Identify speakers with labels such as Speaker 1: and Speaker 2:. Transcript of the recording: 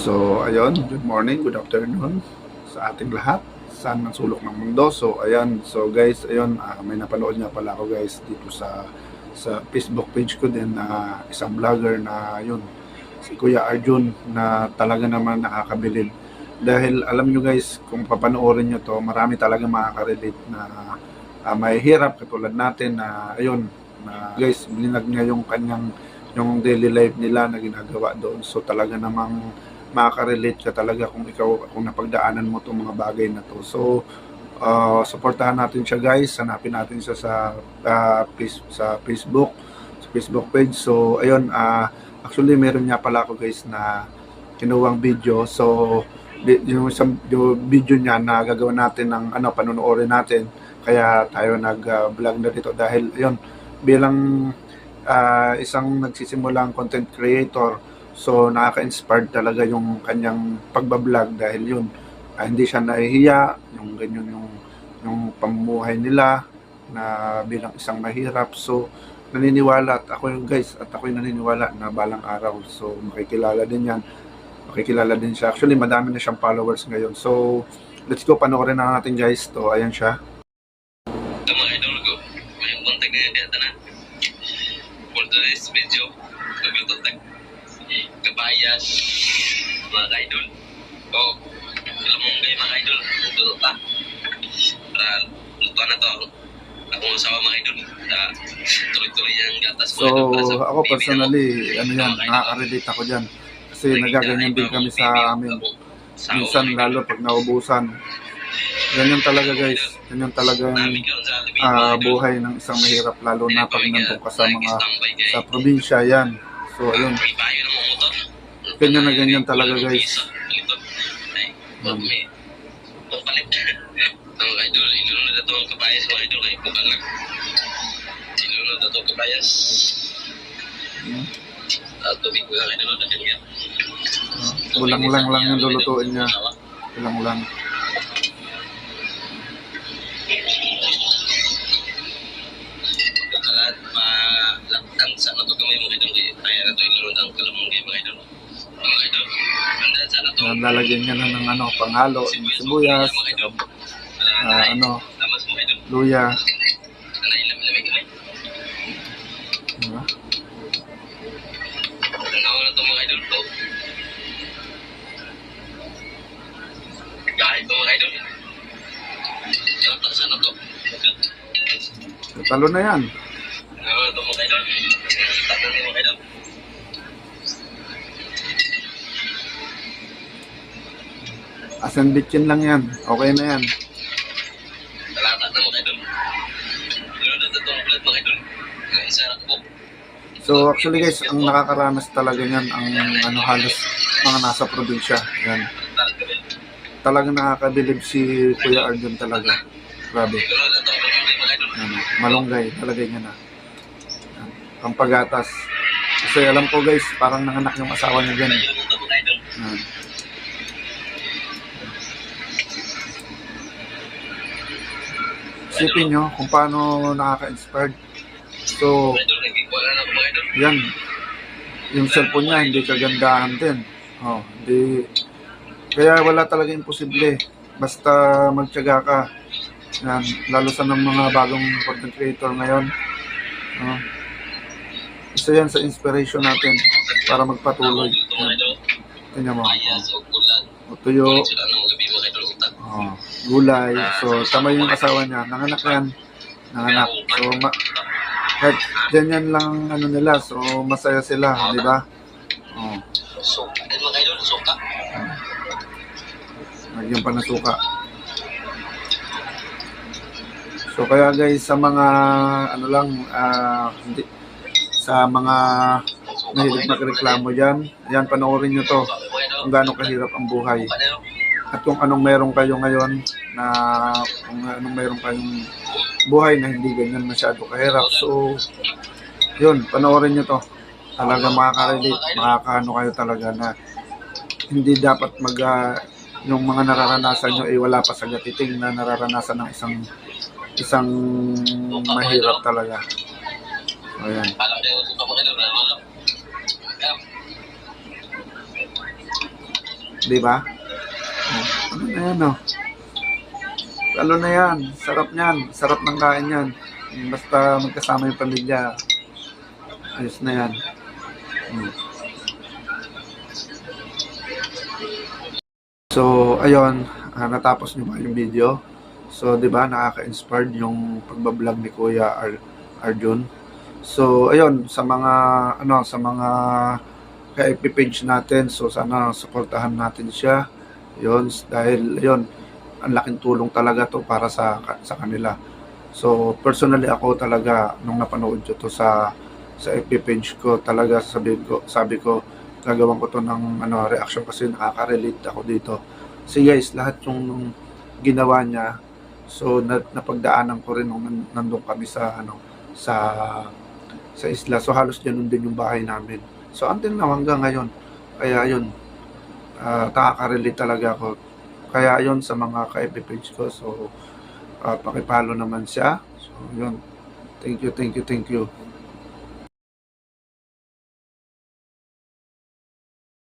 Speaker 1: So, ayun, good morning, good afternoon sa ating lahat, saan man sulok ng mundo. So, ayan, so guys, ayun, ah, may napanood nga pala ako guys dito sa sa Facebook page ko din na isang vlogger na yun, si Kuya Arjun na talaga naman nakakabilib. Dahil alam nyo guys, kung papanoorin nyo to, marami talaga makaka-relate na uh, mahihirap katulad natin na ayun, na guys, blinag niya yung kanyang yung daily life nila na ginagawa doon. So talaga namang makaka-relate ka talaga kung ikaw kung napagdaanan mo itong mga bagay na to. So uh, suportahan natin siya guys. Hanapin natin siya sa uh, face- sa Facebook, sa Facebook page. So ayun, uh, actually meron niya pala ako guys na kinuwang video. So yung isang yung video niya na gagawin natin ng ano panonoorin natin. Kaya tayo nag-vlog na dito dahil ayun bilang ah, isang nagsisimulang content creator so nakaka-inspired talaga yung kanyang pagbablog dahil yun ah, hindi siya nahihiya yung ganyan yung yung pamumuhay nila na bilang isang mahirap. So naniniwala at ako yung guys at ako yung naniniwala na balang araw. So makikilala din yan. Makikilala din siya. Actually madami na siyang followers ngayon. So let's go panoorin na natin guys to. Ayan siya.
Speaker 2: Ito mga idol ko. May kontak na dito na. For today's video, naglutotak. Kabayan, mga idol. O, mo kayo mga idol, luto ta. Para luto na to. Ako ang asawa mga idol. Na tuloy-tuloy yung gatas
Speaker 1: So, ako personally, ano yan, nakaka-relate ako dyan. Kasi nagaganyan din kami sa amin. Minsan lalo pag naubusan. Ganyan talaga guys. Ganyan talaga yung ah, buhay ng isang mahirap lalo na pag nandun ka sa mga sa probinsya yan. So ayun,
Speaker 2: May bayo ng mga motor.
Speaker 1: Ganyan na ganyan talaga, guys.
Speaker 2: Ay, may papalit. Ito mga idol, inunod na ito ang kabayas mga idol. Ay, bukan lang. Lang
Speaker 1: yung lulutuin niya. Kulang lang.
Speaker 2: Kalat pa laktan sa kamay mga idol. Kaya kaya na ito inunod ang kalamong kayo mga idol. Nato.
Speaker 1: Yan, lalagyan niya na ng ano, panghalo, ng sibuyas,
Speaker 2: idol.
Speaker 1: ah, ano, luya. Diba?
Speaker 2: Tanaw na ito mga idol ko. Kahit ito mga idol. Dapat na sana to.
Speaker 1: Talo na yan.
Speaker 2: Tanaw na ito mga idol. Tanaw na mga idol.
Speaker 1: Asan bitchin lang yan. Okay na yan.
Speaker 2: Talata na mga idol. Ito ang ulit mga idol. Isa na ko.
Speaker 1: So actually guys, ang nakakaranas talaga niyan ang ano halos mga nasa probinsya. Yan. Talagang nakakabilib si Kuya Arjun talaga. Grabe. Yan. Malunggay talaga niya na. Yan. Ang pagatas. Kasi alam ko guys, parang nanganak yung asawa niya dyan. eh. Yan. Isipin nyo kung paano nakaka-inspired. So, yan. Yung cellphone niya, hindi kagandahan din. Oh, hindi. Kaya wala talaga imposible. Basta magtyaga ka. Yan. Lalo sa ng mga bagong content creator ngayon. Oh. Isa yan sa inspiration natin para magpatuloy. Yan. Tingnan mo. Oh. Tuyo. Oh. Gulay. So, tama yung asawa niya. Nanganak yan. Nanganak. So, ma- kahit ganyan lang ano nila. So, masaya sila. Di ba? Oh.
Speaker 2: Suka. Ano mga idol? Suka.
Speaker 1: Lagyan pa. So kaya guys sa mga ano lang ah, hindi sa mga mahilig magreklamo diyan, yan panoorin niyo to kung gaano kahirap ang buhay. At kung anong meron kayo ngayon na kung anong meron kayong buhay na hindi ganyan masyado kahirap. So yun, panoorin niyo to. Talaga makaka-relate, makakaano kayo talaga na hindi dapat mag ah, yung mga nararanasan nyo ay wala pa sa gatiting na nararanasan ng isang isang mahirap talaga. Ayan.
Speaker 2: Alam niyo, suka mga idol. Alam.
Speaker 1: Di ba? Oh, ano na yan, oh. Lalo na yan. Sarap niyan. Sarap ng kain yan. Basta magkasama yung pamilya. Ayos na yan. Hmm. So, ayun, ah, natapos niyo ba yung video? So, 'di ba, nakaka-inspired yung pagbablog ni Kuya Ar Arjun. So, ayun, sa mga ano, sa mga ka-FB page natin, so sana suportahan natin siya. 'Yun, dahil 'yun, ang laking tulong talaga 'to para sa sa kanila. So, personally ako talaga nung napanood ko 'to sa sa FB page ko, talaga sabi ko, sabi ko, gagawan ko to ng ano, reaction kasi nakaka-relate ako dito. Si guys, lahat yung ginawa niya, so na, napagdaanan ko rin nung nan- nandun kami sa ano sa sa isla. So halos ganun din yung bahay namin. So until now hanggang ngayon. Kaya yun, ah nakaka-relate talaga ako. Kaya yun sa mga ka-FB page ko. So uh, pakipalo naman siya. So yun. Thank you, thank you, thank you.